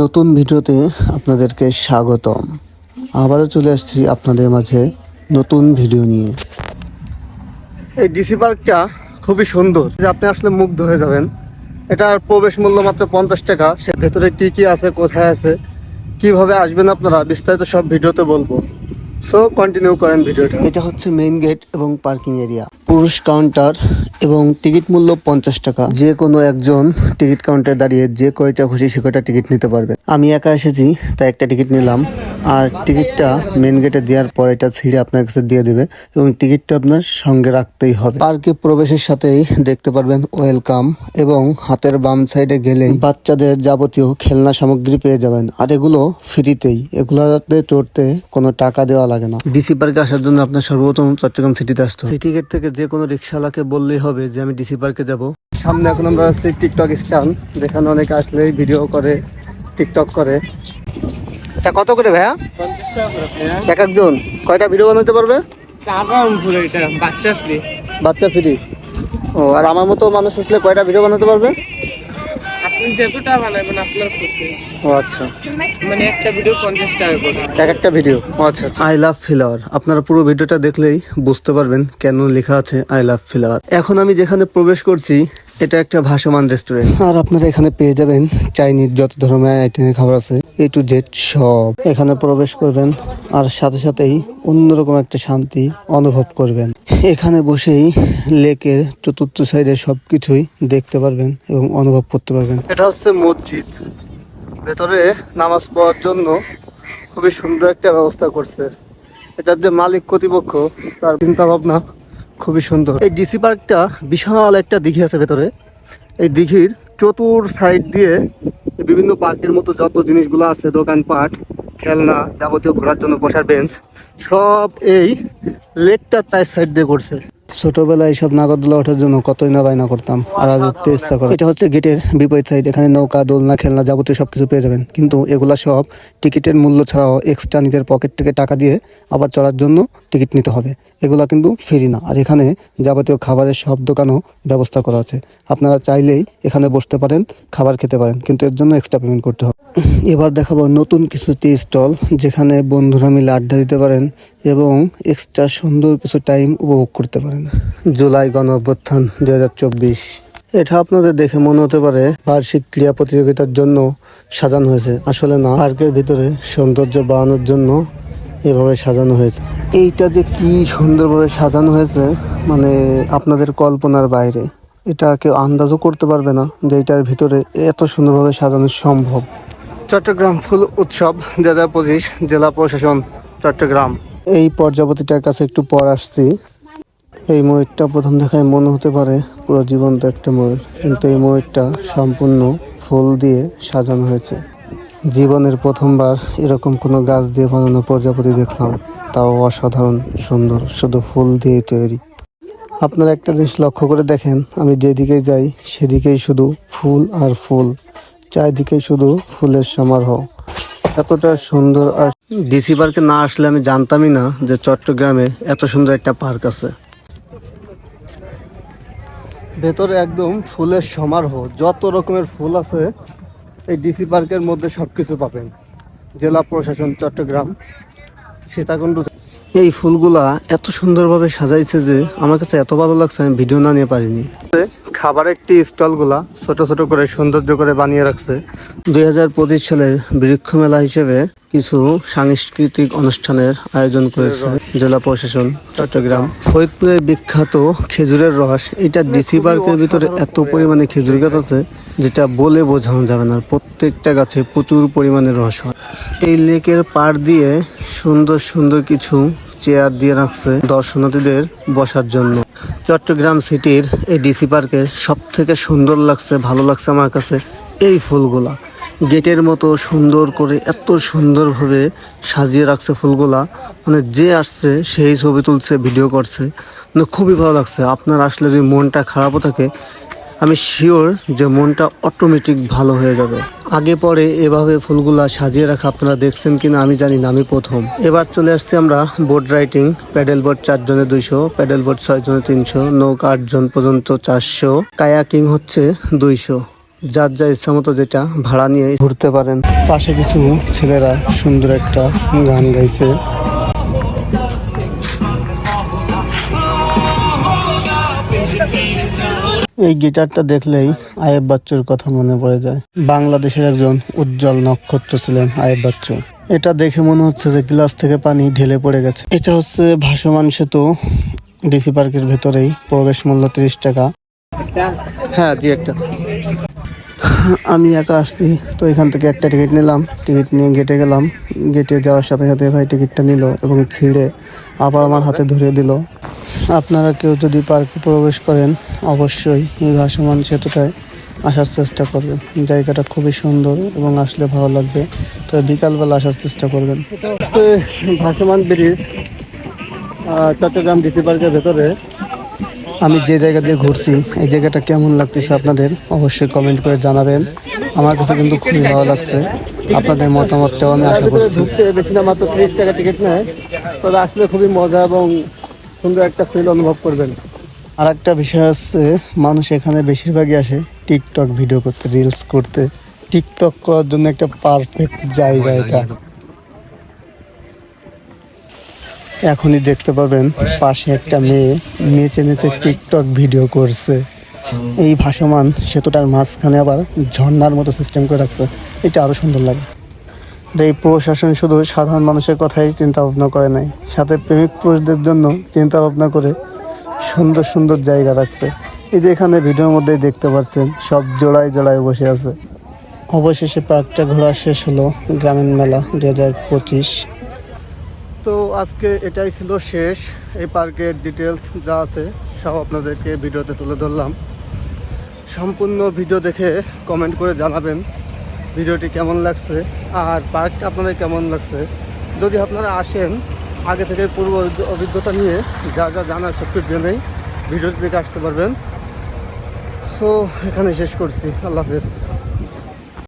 নতুন ভিডিওতে আপনাদেরকে স্বাগতম। আবারও চলে আসছি আপনাদের মাঝে নতুন ভিডিও নিয়ে। এই ডিসি পার্কটা খুবই সুন্দর। যে আপনি আসলে মুগ্ধ হয়ে যাবেন। এটার প্রবেশ মূল্য মাত্র পঞ্চাশ টাকা। সে ভেতরে কি কি আছে কোথায় আছে কীভাবে আসবেন আপনারা বিস্তারিত সব ভিডিওতে বলব। সো কন্টিনিউ করেন ভিডিওটা। এটা হচ্ছে মেইন গেট এবং পার্কিং এরিয়া পুরুষ কাউন্টার এবং টিকিট মূল্য পঞ্চাশ টাকা। যে কোনো একজন টিকিট কাউন্টারে দাঁড়িয়ে যে কয়টা খুশি সে কয়টা টিকিট নিতে পারবে। আমি একা এসেছি, তাই একটা টিকিট নিলাম। আর টিকিটটা মেন গেটে দেওয়ার পর এটা ছিঁড়ে আপনার কাছে দিয়ে দেবে এবং টিকিটটা আপনার সঙ্গে রাখতেই হবে। পার্কে প্রবেশের সাথেই দেখতে পারবেন ওয়েলকাম এবং হাতের বাম সাইডে গেলে বাচ্চাদের যাবতীয় খেলনা সামগ্রী পেয়ে যাবেন। আর এগুলো ফ্রিতেই এগুলোতে চড়তে কোনো টাকা দেওয়া লাগে না। ডিসি পার্কে আসার জন্য আপনার সর্বপ্রথম চট্টগ্রাম সিটিতে আসতে সিটি গেট থেকে যে কোনো রিক্সাওয়ালাকে বললেই হবে যে আমি ডিসি পার্কে যাব। সামনে এখন আমরা আছি টিকটক স্ট্যান্ড, যেখানে অনেক আসলেই ভিডিও করে, টিকটক করে। এটা কত করে ভাইয়া। এক একজন। কয়টা ভিডিও বানাতে পারবে? বাচ্চা ফ্রি ও, আর আমার মতো মানুষ আসলে কয়টা ভিডিও বানাতে পারবে? যতটা বানাবেন আপনার খুশি ও আচ্ছা। মানে একটা ভিডিও পঞ্চাশ টাকা করে এক একটা ভিডিও আচ্ছা আই লাভ ফ্লাওয়ার আপনারা পুরো ভিডিওটা দেখলেই বুঝতে পারবেন কেন লেখা আছে আই লাভ ফ্লাওয়ার এখন আমি যেখানে প্রবেশ করছি এটা একটা ভাসমান রেস্টুরেন্ট আর আপনারা এখানে পেয়ে যাবেন চাইনিজ যত ধরনের আইটেমের খাবার আছে এ টু জেড সব। এখানে প্রবেশ করবেন আর সাথে সাথেই অন্যরকম একটা শান্তি অনুভব করবেন। এখানে বসেই লেকের চতুর্থ সাইডে সবকিছুই দেখতে পারবেন এবং অনুভব করতে পারবেন। এটা হচ্ছে মসজিদ। ভেতরে নামাজ পড়ার জন্য খুবই সুন্দর একটা ব্যবস্থা করছে। এটার যে মালিক কর্তৃপক্ষ, তার চিন্তা ভাবনা খুবই সুন্দর। এই ডিসি পার্কটা বিশাল একটা দিঘি আছে ভেতরে। এই দিঘির চতুর সাইড দিয়ে বিভিন্ন পার্কের মতো যত জিনিসগুলো আছে দোকানপাট খেলনা যাবতীয় ঘোরার জন্য বসার বেঞ্চ সব এই লেকটা চার সাইড দিয়ে করছে ছোটবেলায় সব নাগরদোলা ওঠার জন্য কতই না বায়না করতাম, আর ইচ্ছা করে। এটা হচ্ছে গেটের বিপরীত সাইড এখানে নৌকা, দোলনা, খেলনা যাবতীয় সব কিছু পেয়ে যাবেন। কিন্তু এগুলা সব টিকিটের মূল্য ছাড়াও এক্সট্রা নিজের পকেট থেকে টাকা দিয়ে আবার চড়ার জন্য টিকিট নিতে হবে। এগুলা কিন্তু ফ্রি না। আর এখানে যাবতীয় খাবারের সব দোকানও ব্যবস্থা করা আছে। আপনারা চাইলেই এখানে বসতে পারেন, খাবার খেতে পারেন, কিন্তু এর জন্য এক্সট্রা পেমেন্ট করতে হবে। এবার দেখাবো নতুন কিছু টি স্টল যেখানে বন্ধুরা মিলে আড্ডা দিতে পারেন এবং এক্সট্রা সুন্দর কিছু টাইম উপভোগ করতে পারেন। জুলাই গণ অভ্যুত্থান দুই হাজার চব্বিশ। এটা আপনাদের দেখে মনে হতে পারে বার্ষিক ক্রীড়া প্রতিযোগিতার জন্য সাজানো হয়েছে। আসলে না, পার্কের ভিতরে সৌন্দর্য বাড়ানোর জন্য এভাবে সাজানো হয়েছে। এইটা যে কি সুন্দরভাবে সাজানো হয়েছে মানে আপনাদের কল্পনার বাইরে, এটা কেউ আন্দাজও করতে পারবে না যে এটার ভিতরে এত সুন্দরভাবে সাজানো সম্ভব। চট্টগ্রাম ফুল উৎসব হাজার পঁচিশ জেলা প্রশাসন, চট্টগ্রাম। এই প্রজাপতিটার কাছে একটু পর আসছি। এই ময়ূরটা প্রথম দেখায় মনে হতে পারে পুরো জীবন্ত একটা ময়ূর, কিন্তু এই ময়ূরটা সম্পূর্ণ ফুল দিয়ে সাজানো হয়েছে। জীবনের প্রথমবার এরকম কোনো গাছ দিয়ে বানানো প্রজাপতি দেখলাম। তাও অসাধারণ, সুন্দর, শুধু ফুল দিয়ে তৈরি। আপনারা একটা জিনিস লক্ষ্য করে দেখেন, আমি যেদিকে যাই, সেদিকেই শুধু ফুল আর ফুল, চারিদিকেই শুধু ফুলের সমারোহ। এতটা সুন্দর আর ডিসি পার্কে না আসলে আমি জানতামই না যে চট্টগ্রামে এত সুন্দর একটা পার্ক আছে। ভেতরে একদম ফুলের সমারোহ, যত রকমের ফুল আছে এই ডিসি পার্কের মধ্যে সবকিছু পাবেন। জেলা প্রশাসন চট্টগ্রাম সীতাকুণ্ড। এই ফুলগুলা এত সুন্দরভাবে সাজাইছে যে আমার কাছে এত ভালো লাগছে আমি ভিডিও না নিয়ে পারিনি। খাবারের একটি স্টলগুলা ছোট ছোট করে সৌন্দর্য করে বানিয়ে রাখছে। দুই হাজার পঁচিশ সালের বৃক্ষ মেলা হিসেবে কিছু সাংস্কৃতিক অনুষ্ঠানের আয়োজন করেছে জেলা প্রশাসন চট্টগ্রাম। ফরিদপুরের বিখ্যাত খেজুরের রস এটা ডিসি পার্কের ভিতরে এত পরিমাণে খেজুর গাছ আছে যেটা বলে বোঝানো যাবে না। প্রত্যেকটা গাছে প্রচুর পরিমাণে রস হয়। এই লেকের পাড় দিয়ে সুন্দর সুন্দর কিছু চেয়ার দিয়ে রাখছে দর্শনার্থীদের বসার জন্য। চট্টগ্রাম সিটির এই ডিসি পার্কের সব থেকে সুন্দর লাগছে, ভালো লাগছে আমার কাছে এই ফুলগুলা। গেটের মতো সুন্দর করে এত সুন্দরভাবে সাজিয়ে রাখছে ফুলগুলা। মানে যে আসছে, সেই ছবি তুলছে, ভিডিও করছে। মানে খুবই ভালো লাগছে। আপনার আসলে যদি মনটা খারাপও থাকে আমি শিওর যে মনটা অটোমেটিক ভালো হয়ে যাবে। আগে পরে এভাবে ফুলগুলা সাজিয়ে রাখা আপনারা দেখছেন কিনা আমি জানি না আমি প্রথম। এবার চলে আসছি আমরা বোট রাইটিং প্যাডেল বোট চারজনে দুইশো প্যাডেল বোট ছয় জনে তিনশো নৌকা আটজন পর্যন্ত চারশো কায়াকিং হচ্ছে দুইশো। যার যা ইচ্ছা মতো যেটা ভাড়া নিয়ে ঘুরতে পারেন। পাশে কিছু ছেলেরা সুন্দর একটা গান গাইছে। এই গিটারটা দেখলেই আয়েব বাচ্চুর কথা মনে পড়ে যায়। বাংলাদেশের একজন উজ্জ্বল নক্ষত্র ছিলেন আয়েব বাচ্চু। এটা দেখে মনে হচ্ছে যে গ্লাস থেকে পানি ঢেলে পড়ে গেছে। এটা হচ্ছে ভাসমান সেতু ডিসি পার্কের ভেতরেই প্রবেশ মূল্য তিরিশ টাকা। হ্যাঁ জি একটা। আমি একা আসছি তো এখান থেকে একটা টিকিট নিলাম। টিকিট নিয়ে গেটে গেলাম। গেটে যাওয়ার সাথে সাথে ভাই টিকিটটা নিল এবং ছিঁড়ে আবার আমার হাতে ধরিয়ে দিল। আপনারা কেউ যদি পার্কে প্রবেশ করেন অবশ্যই এই ভাসমান সেতুটায় আসার চেষ্টা করবেন। জায়গাটা খুবই সুন্দর এবং আসলে ভালো লাগবে। তো বিকালবেলা আসার চেষ্টা করবেন। ভাসমান ব্রিজ চট্টগ্রাম ডিসি পার্কের ভেতরে। আমি যে জায়গা দিয়ে ঘুরছি এই জায়গাটা কেমন লাগতেছে আপনাদের অবশ্যই কমেন্ট করে জানাবেন। আমার কাছে কিন্তু খুবই ভালো লাগছে। আপনাদের মতামতটাও আমি আশা করছি। বেশি না মাত্র ত্রিশ টাকা টিকিট নেয়। তবে আসলে খুবই মজা এবং সুন্দর একটা ফিল অনুভব করবেন। আর একটা বিষয় আছে, মানুষ এখানে বেশিরভাগই আসে টিকটক ভিডিও করতে রিলস করতে। টিকটক করার জন্য একটা পারফেক্ট জায়গা এটা। এখনই দেখতে পাবেন পাশে একটা মেয়ে নেচে নেচে টিকটক ভিডিও করছে। এই ভাসমান সেতুটার মাঝখানে আবার ঝর্ণার মতো সিস্টেম করে রাখছে। এটা আরও সুন্দর লাগে। এই প্রশাসন শুধু সাধারণ মানুষের কথাই চিন্তা ভাবনা করে নাই, সাথে প্রেমিক পুরুষদের জন্য চিন্তা ভাবনা করে সুন্দর সুন্দর জায়গা রাখছে। এই যে এখানে ভিডিওর মধ্যেই দেখতে পাচ্ছেন, সব জোড়ায় জোড়ায় বসে আছে। অবশেষে পার্কটা ঘোরা শেষ হলো গ্রামীণ মেলা দু হাজার পঁচিশ। তো আজকে এটাই ছিল শেষ, এই পার্কের ডিটেলস যা আছে সব আপনাদেরকে ভিডিওতে তুলে ধরলাম। সম্পূর্ণ ভিডিও দেখে কমেন্ট করে জানাবেন ভিডিওটি কেমন লাগছে আর পার্কটা আপনাদের কেমন লাগছে? যদি আপনারা আসেন, আগে থেকে পূর্ব অভিজ্ঞ- অভিজ্ঞতা নিয়ে যা যা জানার সব কিছু জেনেই ভিডিওটি দেখে আসতে পারবেন। সো এখানে শেষ করছি। আল্লাহ হাফেজ।